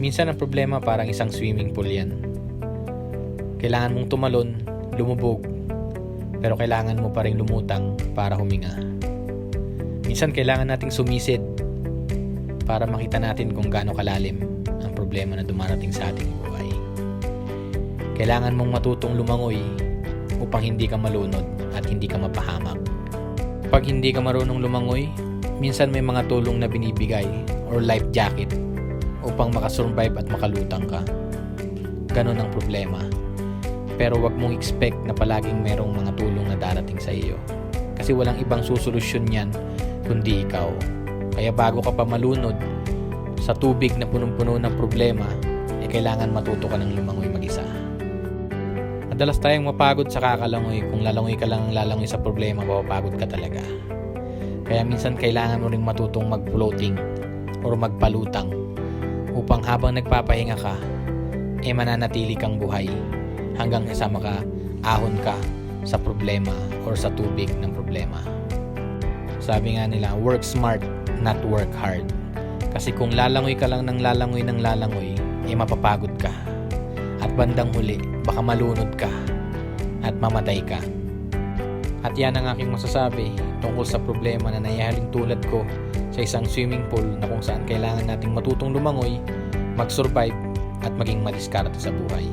Minsan ang problema parang isang swimming pool yan. Kailangan mong tumalon, lumubog, pero kailangan mo pa rin lumutang para huminga. Minsan kailangan nating sumisid para makita natin kung gaano kalalim ang problema na dumarating sa ating buhay. Kailangan mong matutong lumangoy upang hindi ka malunod at hindi ka mapahamak. Pag hindi ka marunong lumangoy, minsan may mga tulong na binibigay or life jacket upang makasurvive at makalutang ka. Ganon ang problema. Pero wag mong expect na palaging merong mga tulong na darating sa iyo. Kasi walang ibang susolusyon yan kundi ikaw. Kaya bago ka pa malunod sa tubig na punong-puno ng problema, eh kailangan matuto ka ng lumangoy mag-isa. Madalas tayong mapagod sa kakalangoy. Kung lalangoy ka lang ng lalangoy sa problema, mapapagod ka talaga. Kaya minsan kailangan mo ring matutong mag-floating or magpalutang upang habang nagpapahinga ka, eh mananatili kang buhay hanggang sa maka ahon ka sa problema or sa tubig ng problema. Sabi nga nila, work smart, not work hard. Kasi kung lalangoy ka lang ng lalangoy ng lalangoy, eh mapapagod ka. At bandang huli, baka malunod ka at mamatay ka. At yan ang aking masasabi tungkol sa problema na nayahaling tulad ko sa isang swimming pool na kung saan kailangan nating matutong lumangoy, mag-survive at maging madiskarte sa buhay.